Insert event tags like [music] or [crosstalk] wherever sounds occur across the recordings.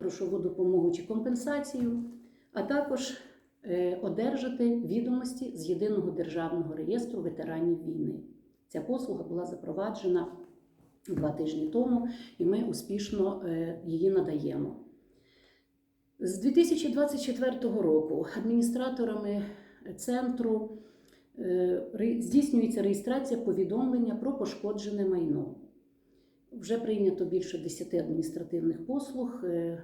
грошову допомогу чи компенсацію, а також е, одержати відомості з єдиного державного реєстру ветеранів війни. Ця послуга була запроваджена два тижні тому, і ми успішно е, її надаємо. З 2024 року адміністраторами центру е, здійснюється реєстрація повідомлення про пошкоджене майно. Вже прийнято більше 10 адміністративних послуг. е, е,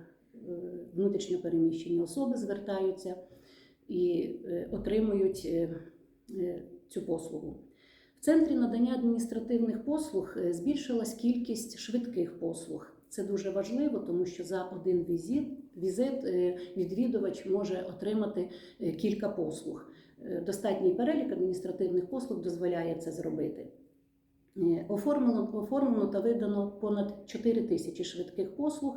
Внутрішньо переміщені особи звертаються і е, отримують цю послугу. В центрі надання адміністративних послуг збільшилась кількість швидких послуг. Це дуже важливо, тому що за один візит, візит відвідувач може отримати кілька послуг. Достатній перелік адміністративних послуг дозволяє це зробити. Е, Оформлено, оформлено та видано понад 4 тисячі швидких послуг.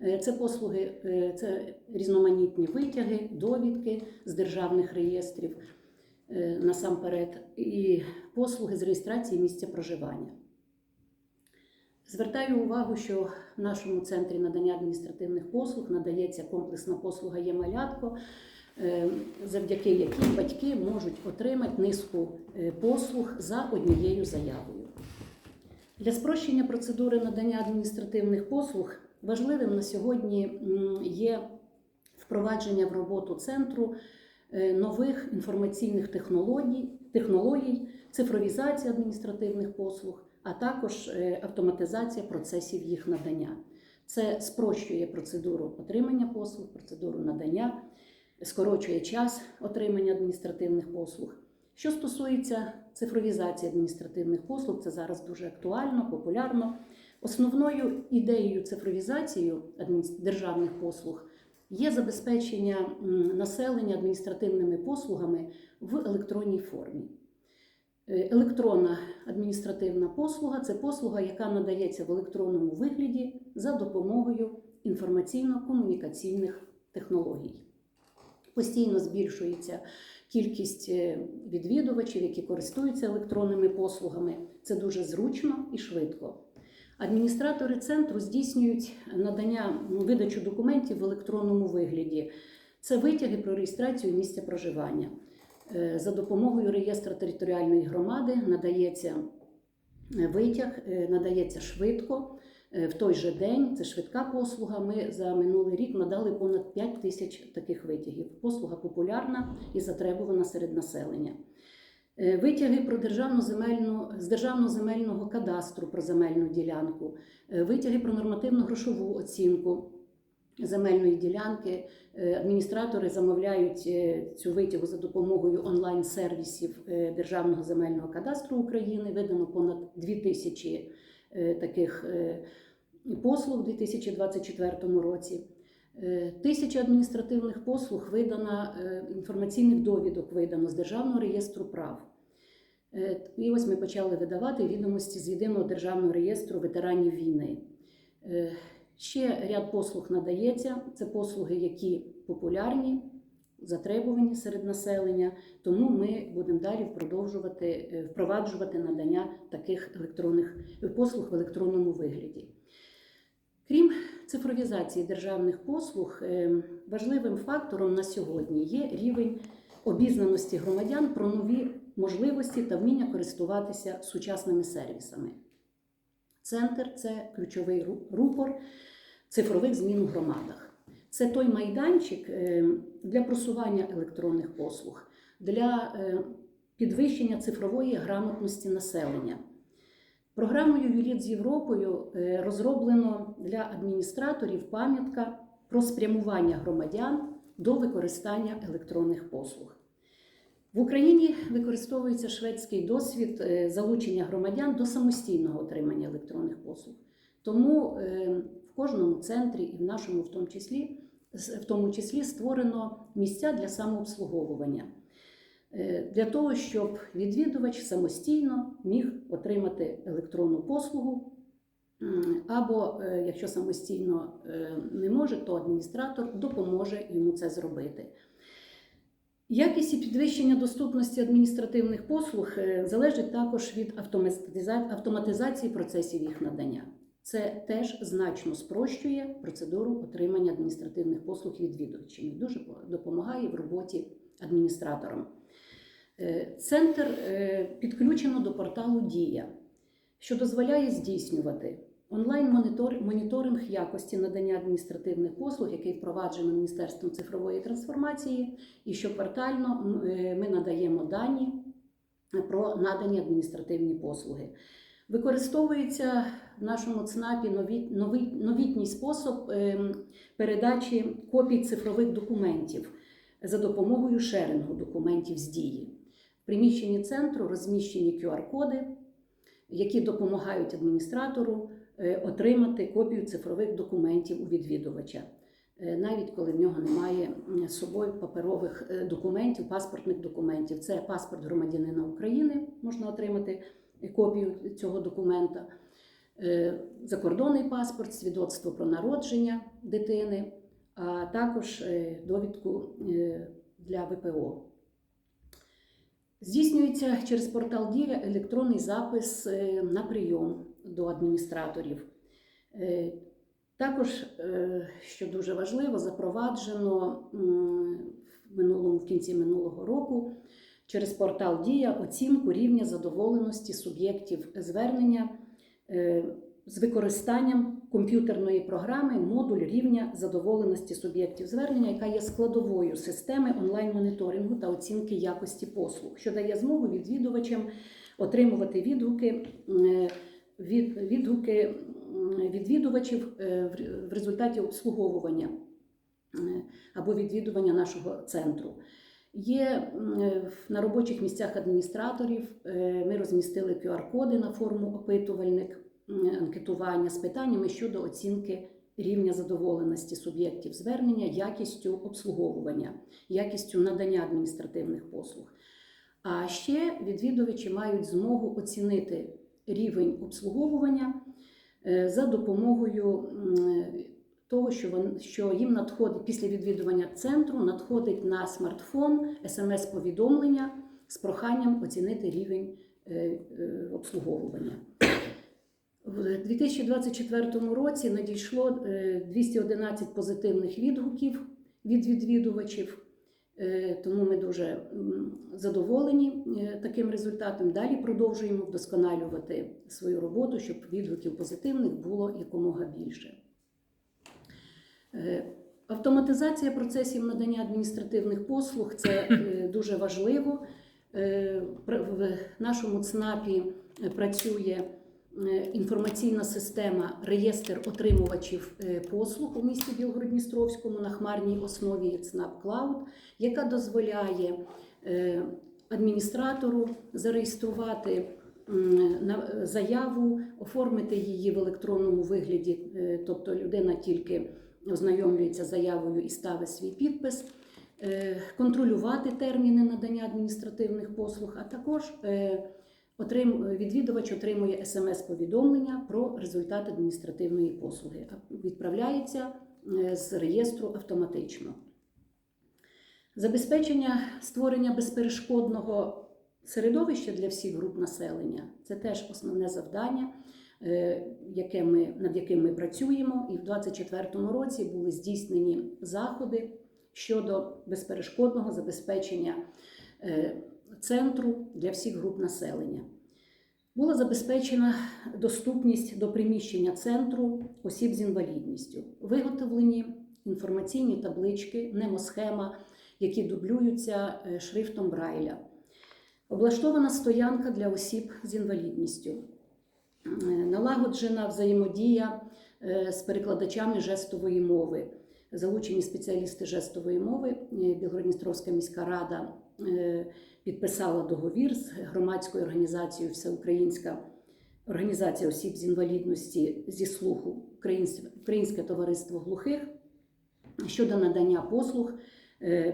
Е, Це послуги, е, це різноманітні витяги, довідки з державних реєстрів насамперед, і послуги з реєстрації місця проживання. Звертаю увагу, що в нашому центрі надання адміністративних послуг надається комплексна послуга «Є-малятко», е, завдяки якій батьки можуть отримати низку е, послуг за однією заявою. Для спрощення процедури надання адміністративних послуг важливим на сьогодні є впровадження в роботу центру е, нових інформаційних технологій, технологій, цифровізація адміністративних послуг, а також е, автоматизація процесів їх надання. Це спрощує процедуру отримання послуг, процедуру надання, скорочує час отримання адміністративних послуг. Що стосується цифровізації адміністративних послуг, це зараз дуже актуально, популярно. Основною ідеєю цифровізації державних послуг є забезпечення населення адміністративними послугами в електронній формі. Е, Електронна адміністративна послуга це послуга, яка надається в електронному вигляді за допомогою інформаційно-комунікаційних технологій. Постійно збільшується кількість е, відвідувачів, які користуються електронними послугами. Це дуже зручно і швидко. Адміністратори центру здійснюють надання видачу документів в електронному вигляді. Це витяги про реєстрацію місця проживання. Е, За допомогою реєстра територіальної громади надається е, витяг, надається швидко. Е, В той же день це швидка послуга. Ми за минулий рік надали понад 5 тисяч таких витягів. Послуга популярна і затребувана серед населення. Е, Витяги про державну земельну з державного земельного кадастру про земельну ділянку, е, витяги про нормативну грошову оцінку земельної ділянки. Адміністратори замовляють цю витягу за допомогою онлайн-сервісів Державного земельного кадастру України. Видано понад 2 тисячі таких е, послуг у 2024 році. Е, Тисяча адміністративних послуг видано, е, інформаційних довідок видано з Державного реєстру прав. Е, І ось ми почали видавати відомості з єдиного державного реєстру ветеранів війни. Е, Ще ряд послуг надається. Це послуги, які популярні, затребувані серед населення. Тому ми будемо далі продовжувати е, впроваджувати надання таких електронних послуг в електронному вигляді. Крім цифровізації державних послуг, е, важливим фактором на сьогодні є рівень обізнаності громадян про нові можливості та вміння користуватися сучасними сервісами. Центр це ключовий рупор цифрових змін у громадах. Це той майданчик е, для просування електронних послуг, для е, підвищення цифрової грамотності населення. Програмою «Юліт з Європою е, розроблено для адміністраторів пам'ятка про спрямування громадян до використання електронних послуг. В Україні використовується шведський досвід залучення громадян до самостійного отримання електронних послуг. Тому в кожному центрі і в нашому в тому числі, в тому числі створено місця для самообслуговування. Е, Для того, щоб відвідувач самостійно міг отримати електронну послугу, або е, якщо самостійно е, не може, то адміністратор допоможе йому це зробити. Якість і підвищення доступності адміністративних послуг залежить також від автоматизації процесів їх надання. Це теж значно спрощує процедуру отримання адміністративних послуг відвідувачів і дуже допомагає в роботі адміністраторам. Е, Центр е, підключено до порталу Дія, що дозволяє здійснювати онлайн-моніторинг якості надання адміністративних послуг, який впроваджено Міністерством цифрової трансформації, і щоквартально м, е, ми надаємо дані про надані адміністративні послуги. Використовується в нашому ЦНАПі нові, новий, новітній спосіб ем, передачі копій цифрових документів за допомогою шерингу документів з дії. В приміщенні центру розміщені QR-коди, які допомагають адміністратору е, отримати копію цифрових документів у відвідувача, Е, навіть коли в нього немає з собою паперових е, документів, паспортних документів. Це паспорт громадянина України, можна отримати копію цього документа, закордонний паспорт, свідоцтво про народження дитини, а також е, довідку е, для ВПО. Здійснюється через портал Дія електронний запис е, на прийом до адміністраторів. Е, Також, е, що дуже важливо, запроваджено в минулому в кінці минулого року через портал Дія оцінку рівня задоволеності суб'єктів звернення е, з використанням комп'ютерної програми модуль рівня задоволеності суб'єктів звернення, яка є складовою системи онлайн-моніторингу та оцінки якості послуг, що дає змогу відвідувачам отримувати відгуки е, від відгуки відвідувачів е, в- результаті обслуговування е, або відвідування нашого центру. Є е, на робочих місцях адміністраторів. е, Ми розмістили QR-коди на форму опитувальник анкетування з питаннями щодо оцінки рівня задоволеності суб'єктів звернення, якістю обслуговування, якістю надання адміністративних послуг. А ще відвідувачі мають змогу оцінити рівень обслуговування е, за допомогою того, що, вон, що їм надходить після відвідування центру, надходить на смартфон смс-повідомлення з проханням оцінити рівень е, е, обслуговування. В 2024 році надійшло е, 211 позитивних відгуків від відвідувачів, е, тому ми дуже задоволені е, таким результатом. Далі продовжуємо вдосконалювати свою роботу, щоб відгуків позитивних було якомога більше. Е, Автоматизація процесів надання адміністративних послуг це е, [clears throat] дуже важливо. Е, В нашому ЦНАПі працює інформаційна система реєстр отримувачів послуг у місті Білгород-Дністровському на хмарній основі ЦНАП Клауд, яка дозволяє адміністратору зареєструвати заяву, оформити її в електронному вигляді, тобто людина тільки ознайомлюється заявою і ставить свій підпис, е, контролювати терміни надання адміністративних послуг, а також е, відвідувач отримує смс-повідомлення про результат адміністративної послуги, відправляється е, з реєстру автоматично. Забезпечення створення безперешкодного середовища для всіх груп населення це теж основне завдання, яке ми, над яким ми працюємо. І в 2024 році були здійснені заходи щодо безперешкодного забезпечення е, центру для всіх груп населення. Була забезпечена доступність до приміщення центру осіб з інвалідністю, виготовлені інформаційні таблички, немосхема, які дублюються е, шрифтом Брайля. Облаштована стоянка для осіб з інвалідністю. Е, Налагоджена взаємодія е, з перекладачами жестової мови. Залучені спеціалісти жестової мови. Е, Білгородністровська міська рада підписала договір з громадською організацією Всеукраїнська організація осіб з інвалідності зі слуху Українське, товариство глухих щодо надання послуг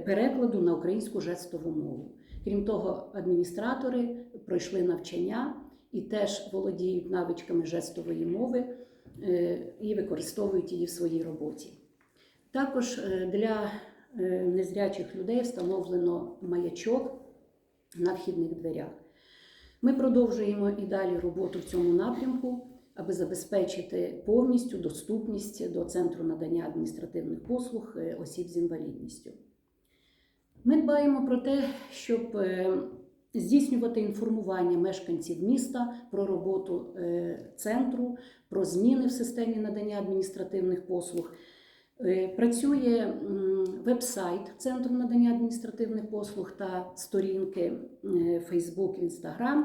перекладу на українську жестову мову. Крім того, адміністратори пройшли навчання і теж володіють навичками жестової мови е, і використовують її в своїй роботі. Також е, для е, незрячих людей встановлено маячок на вхідних дверях. Ми продовжуємо і далі роботу в цьому напрямку. аби забезпечити повністю доступність до центру надання адміністративних послуг осіб з інвалідністю. Ми дбаємо про те, щоб здійснювати інформування мешканців міста про роботу е, центру, про зміни в системі надання адміністративних послуг. Е, Працює веб-сайт Центру надання адміністративних послуг та сторінки е, Facebook, Instagram,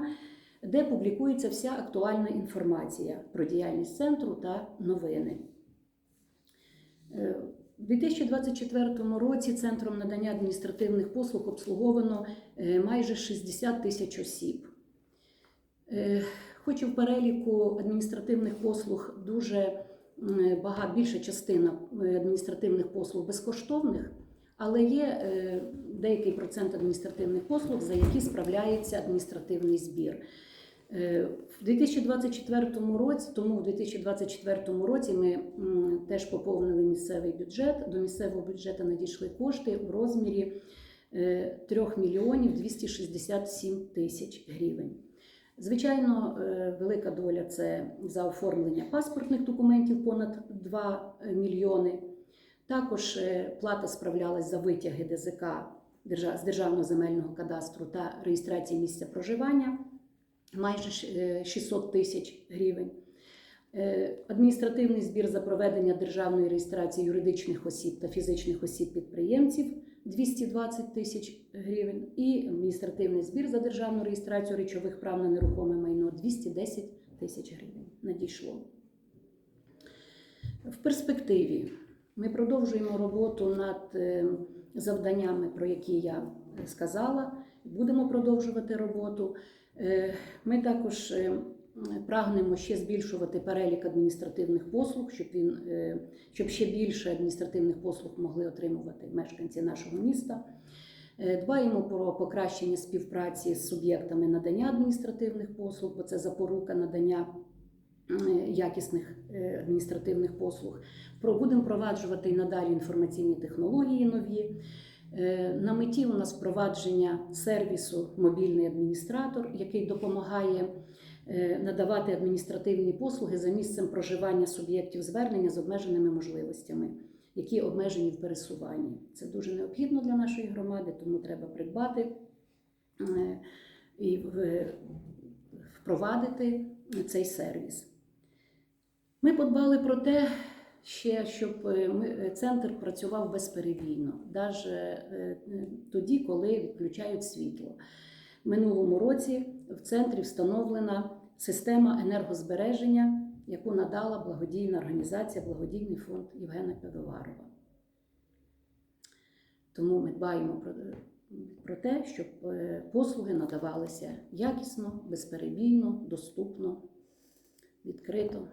де публікується вся актуальна інформація про діяльність центру та новини. У 2024 році Центром надання адміністративних послуг обслуговано е, майже 60 тисяч осіб. Е, Хоч і в переліку адміністративних послуг дуже багато, більша частина е, адміністративних послуг безкоштовних, але є деякий процент адміністративних послуг, за які справляється адміністративний збір. Е, В 2024 році, тому в 2024 році ми теж поповнили місцевий бюджет. До місцевого бюджету надійшли кошти у розмірі е, 3 мільйонів 267 тисяч гривень. Звичайно, е, велика доля це за оформлення паспортних документів понад 2 мільйони. Також е, плата справлялась за витяги ДЗК з Державного земельного кадастру та реєстрації місця проживання майже е, 600 тисяч гривень. Е, Адміністративний збір за проведення державної реєстрації юридичних осіб та фізичних осіб-підприємців 220 тисяч гривень. І адміністративний збір за державну реєстрацію речових прав на нерухоме майно 210 тисяч гривень надійшло. В перспективі ми продовжуємо роботу над е, завданнями, про які я е, сказала. Будемо продовжувати роботу. Е, Ми також е, прагнемо ще збільшувати перелік адміністративних послуг, щоб він е, щоб ще більше адміністративних послуг могли отримувати мешканці нашого міста. Дбаємо про покращення співпраці з суб'єктами надання адміністративних послуг, бо це запорука надання якісних адміністративних послуг. Будемо впроваджувати і надалі інформаційні технології нові. Е, На меті у нас впровадження сервісу мобільний адміністратор, який допомагає е, надавати адміністративні послуги за місцем проживання суб'єктів звернення з обмеженими можливостями, які обмежені в пересуванні. Це дуже необхідно для нашої громади, тому треба придбати е, і впровадити цей сервіс. Ми подбали про те, ще щоб е, е, центр працював безперебійно, навіть тоді, коли відключають світло. Минулому році в центрі встановлена система енергозбереження, яку надала благодійна організація, благодійний фонд Євгена Пивоварова. Тому ми дбаємо про, про те, щоб е, послуги надавалися якісно, безперебійно, доступно, відкрито.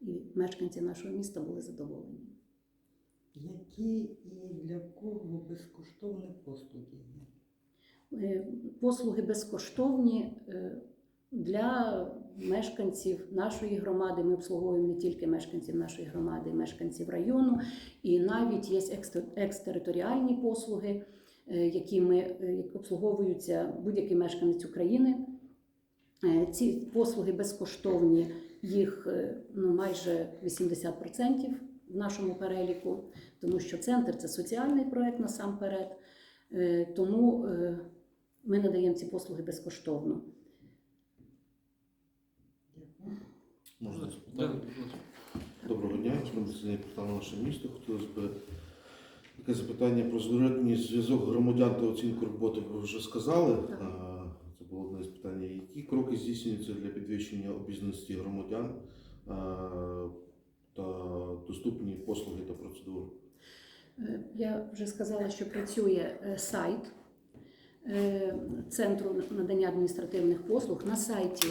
І мешканці нашого міста були задоволені. Які і для кого безкоштовні послуги є? Е, Послуги безкоштовні е, для мешканців нашої громади. Ми обслуговуємо не тільки мешканців нашої громади, мешканців району, і навіть є екстериторіальні послуги, е, які ми обслуговуються будь-який мешканець України. Ці послуги безкоштовні, їх е, ну, майже 80% в нашому переліку, тому що центр це соціальний проект насамперед. Е, Тому е, ми надаємо ці послуги безкоштовно. Можна будь. Доброго дня, Комісія портал наше місто. Хотілося б таке запитання про зворотній зв'язок громадян та оцінку роботи. Ви вже сказали. Так. А, Це було одне з питань. Які кроки здійснюються для підвищення обізнаності громадян та доступні послуги та процедури? Е, Я вже сказала, що працює е, сайт е, Центру надання адміністративних послуг. На сайті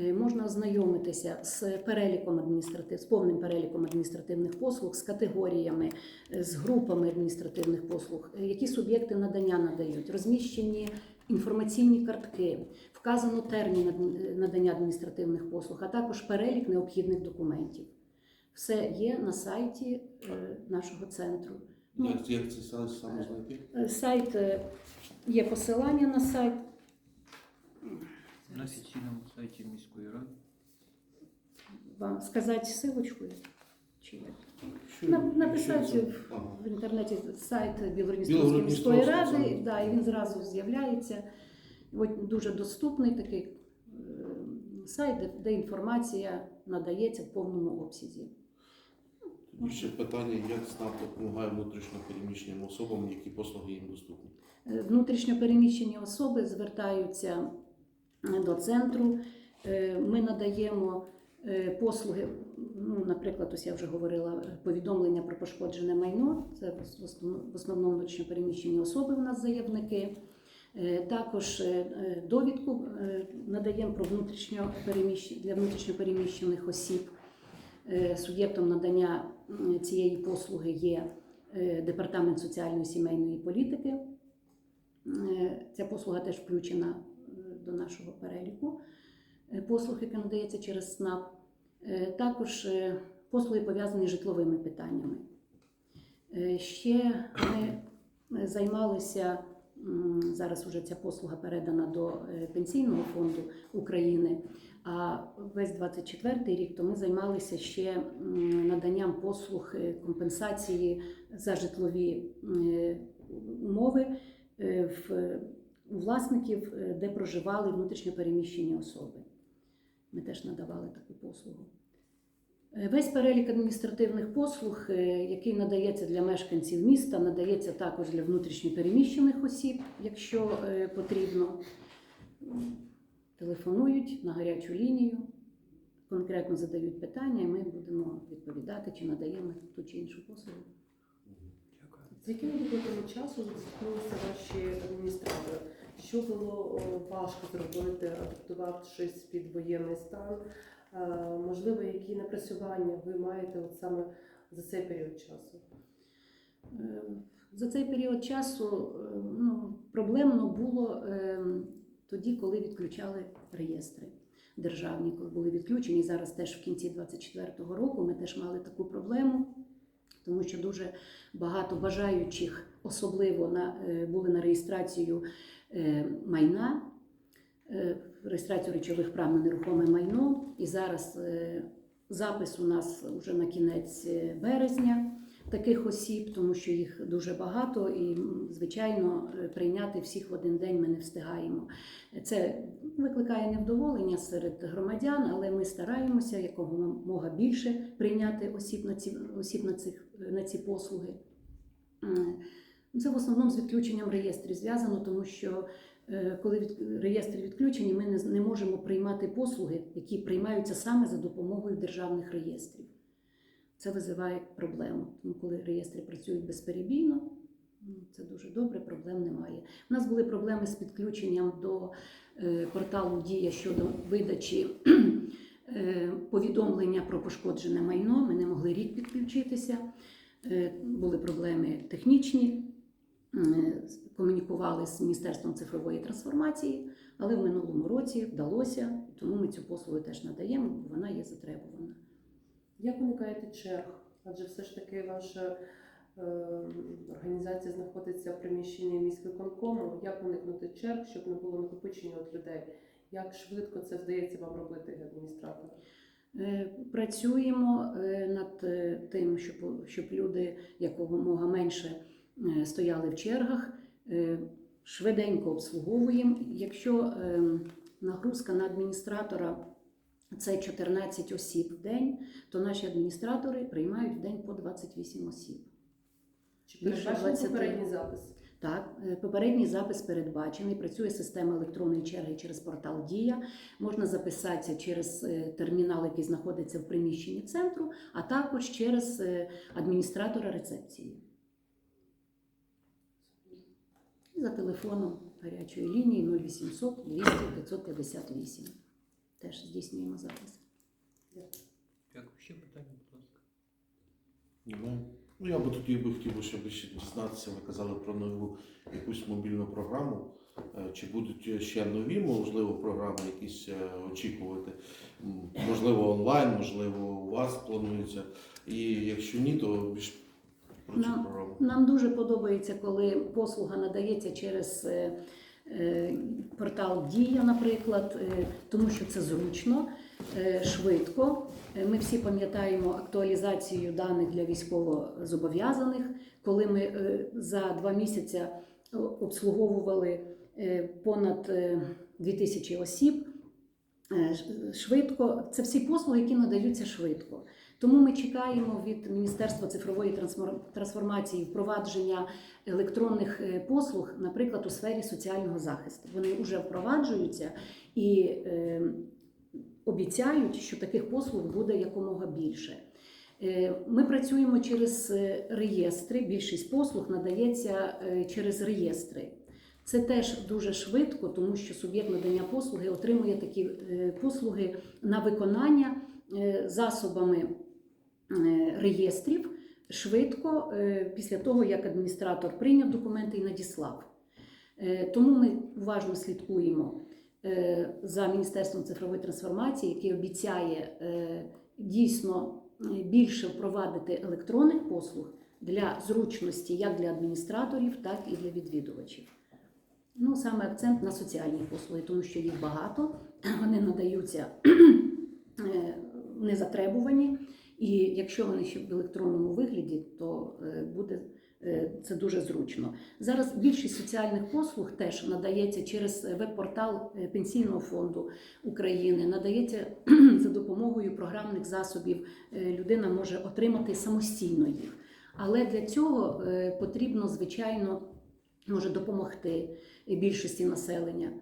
е, можна ознайомитися з переліком адміністратив, з повним переліком адміністративних послуг, з категоріями, е, з групами адміністративних послуг, е, які суб'єкти надання надають, розміщені інформаційні картки, вказано термін надання адміністративних послуг, а також перелік необхідних документів. Все є на сайті е, нашого центру. Ну, Як, як це саме знайти? Е, Сайт е, є посилання на сайт. На офіційному сайті міської ради. вам сказати силочкою? Чи як? В інтернеті сайт Білгородністровської міської ради, да, і він зразу з'являється. От дуже доступний такий е, сайт, де, де інформація надається в повному обсязі. Тоді ще питання, як СНАП допомагає внутрішньо переміщеним особам, які послуги їм доступні. Е, Внутрішньо переміщені особи звертаються е, до центру. Ми надаємо послуги, ну, наприклад, ось я вже говорила, е, повідомлення про пошкоджене майно. Це в основному- в основному внутрішньо переміщені особи у нас заявники. Е, Також е, довідку надаємо про внутрішньо для внутрішньо переміщених осіб. Суб'єктом надання цієї послуги є Департамент соціальної сімейної політики. Ця послуга теж включена до нашого переліку послуг, яка надається через СНАП. Е, Також е, послуги пов'язані з житловими питаннями. Е, Ще ми займалися, зараз вже ця послуга передана до Пенсійного фонду України, а весь 24 рік то ми займалися ще наданням послуг компенсації за житлові умови в власників, де проживали внутрішньо переміщені особи. Ми теж надавали таку послугу. Е, Весь перелік адміністративних послуг, е, який надається для мешканців міста, надається також для внутрішньо переміщених осіб, якщо е, потрібно. Телефонують на гарячу лінію, конкретно задають питання, і ми будемо відповідати, чи надаємо ту чи іншу послугу. З яким викликом часу зіткнулися ваші адміністратори? Що було важко зробити, адаптувавшись під воєнний стан? Е, Можливо, які напрацювання ви маєте от саме за цей період часу? Е, За цей період часу е, ну, проблемно було е, тоді, коли відключали реєстри державні, коли були відключені. Зараз теж в кінці 24-го року ми теж мали таку проблему, тому що дуже багато бажаючих, особливо на, е, були на реєстрацію майна, е, реєстрацію речових прав на нерухоме майно. І зараз е, запис у нас вже на кінець е, березня таких осіб, тому що їх дуже багато, і звичайно е, прийняти всіх в один день ми не встигаємо. Це викликає невдоволення серед громадян, але ми стараємося якомога більше прийняти осіб на ці осіб на цих на ці послуги. М, Це в основному з відключенням реєстрів зв'язано, тому що е, коли від, реєстри відключені, ми не, не можемо приймати послуги, які приймаються саме за допомогою державних реєстрів. Це визиває проблему. Тому коли реєстри працюють безперебійно, ну, це дуже добре, проблем немає. У нас були проблеми з підключенням до е, порталу Дія щодо видачі [clears throat] е, повідомлення про пошкоджене майно. Ми не могли рік підключитися. Були проблеми технічні. Е, Комунікували з Міністерством цифрової трансформації, але в минулому році вдалося, тому ми цю послугу теж надаємо, бо вона є затребувана. Як уникаєте черг? Адже все ж таки ваша е, організація знаходиться в приміщенні міськвиконкому. Як уникнути черг, щоб не було накопичення від людей? Як швидко це вдається вам робити, адміністратора? Е, Працюємо е, над тим, щоб, щоб люди якомога менше стояли в чергах. Е, Швиденько обслуговуємо. Якщо е, нагрузка на адміністратора це 14 осіб в день, то наші адміністратори приймають в день по 28 осіб. Чи передбачений попередній запис? Так, е, попередній запис передбачений. Працює система електронної черги через портал Дія. Можна записатися через е, термінал, який знаходиться в приміщенні центру, а також через е, адміністратора рецепції. І за телефоном гарячої лінії 0800 200 558. Теж здійснюємо запис. Дякую. Ще питання, будь ласка. Немає. Ну, я би тоді би хотів, би, щоб ще дізнатися, ви казали про нову якусь мобільну програму. Е, Чи будуть ще нові, можливо, програми якісь е, очікувати? Можливо, онлайн, можливо, у вас планується. І якщо ні, то більш про цю Нам- програму. Нам дуже подобається, коли послуга надається через е, е, портал Дія, наприклад, е, тому що це зручно. е, швидко. Е, Ми всі пам'ятаємо актуалізацію даних для військовозобов'язаних, коли ми е, за два місяці обслуговували е, понад е, 2000 осіб. Е, ш- Швидко, це всі послуги, які надаються швидко. Тому ми чекаємо від Міністерства цифрової трансформації впровадження електронних е, послуг, наприклад, у сфері соціального захисту. Вони вже впроваджуються і е, обіцяють, що таких послуг буде якомога більше. Е, Ми працюємо через реєстри. Більшість послуг надається через реєстри. Це теж дуже швидко, тому що суб'єкт надання послуги отримує такі послуги на виконання засобами реєстрів швидко е, після того, як адміністратор прийняв документи і надіслав. Е, Тому ми уважно слідкуємо е, за Міністерством цифрової трансформації, який обіцяє е, дійсно е, більше впровадити електронних послуг для зручності як для адміністраторів, так і для відвідувачів. Ну, саме акцент на соціальні послуги, тому що їх багато, [clears throat] вони надаються [clears throat] е, не затребувані. І якщо вони ще в електронному вигляді, то е, буде е, це дуже зручно. Зараз більшість соціальних послуг теж надається через веб-портал е, Пенсійного фонду України, надається [clears throat] за допомогою програмних засобів. Людина може отримати самостійно їх. Але для цього потрібно, звичайно, може допомогти більшості населення.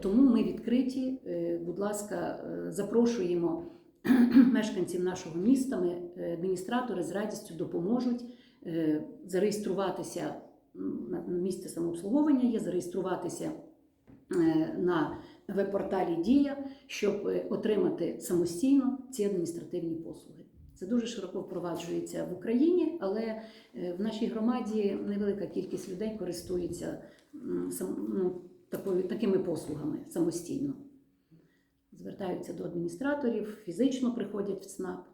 Тому ми відкриті. Будь ласка, запрошуємо [clears throat] мешканців нашого міста. Ми е, адміністратори з радістю допоможуть е, зареєструватися на місце самообслуговування є, зареєструватися е, на веб-порталі Дія, щоб отримати самостійно ці адміністративні послуги. Це дуже широко впроваджується в Україні, але в нашій громаді невелика кількість людей користується ну, такими послугами самостійно. Звертаються до адміністраторів, фізично приходять в ЦНАП.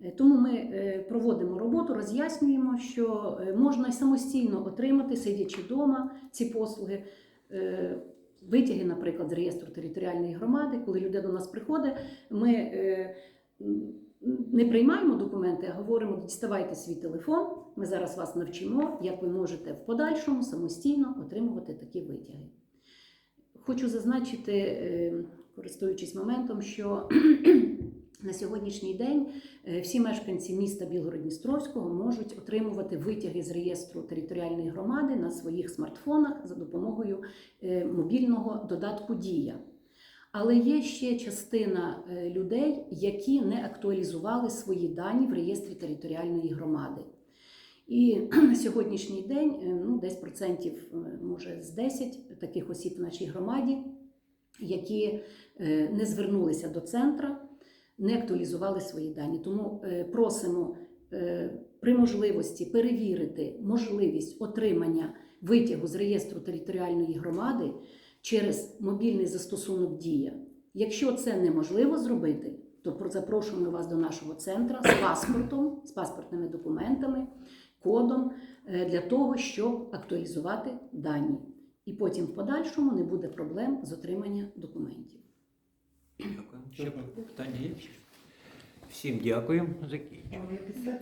Е, Тому ми е, проводимо роботу, роз'яснюємо, що е, можна самостійно отримати, сидячи вдома, ці послуги. Витяги, наприклад, з реєстру територіальної громади, коли людина до нас приходить, ми не приймаємо документи, а говоримо: діставайте свій телефон. Ми зараз вас навчимо, як ви можете в подальшому самостійно отримувати такі витяги. Хочу зазначити, користуючись моментом, що [clears throat] на сьогоднішній день е, всі мешканці міста Білгород-Дністровського можуть отримувати витяги з реєстру територіальної громади на своїх смартфонах за допомогою е, мобільного додатку Дія. Але є ще частина е, людей, які не актуалізували свої дані в реєстрі територіальної громади. І [clears throat] на сьогоднішній день ну, десь процентів, може, з 10 таких осіб в нашій громаді, які е, не звернулися до центра, не актуалізували свої дані. Тому е, просимо е, при можливості перевірити можливість отримання витягу з реєстру територіальної громади через мобільний застосунок Дія. Якщо це неможливо зробити, то про- запрошуємо вас до нашого центру з паспортом, з паспортними документами, кодом для того, щоб актуалізувати дані. І потім в подальшому не буде проблем з отримання документів. Дякую. Ще питання є? Всім дякую. Написати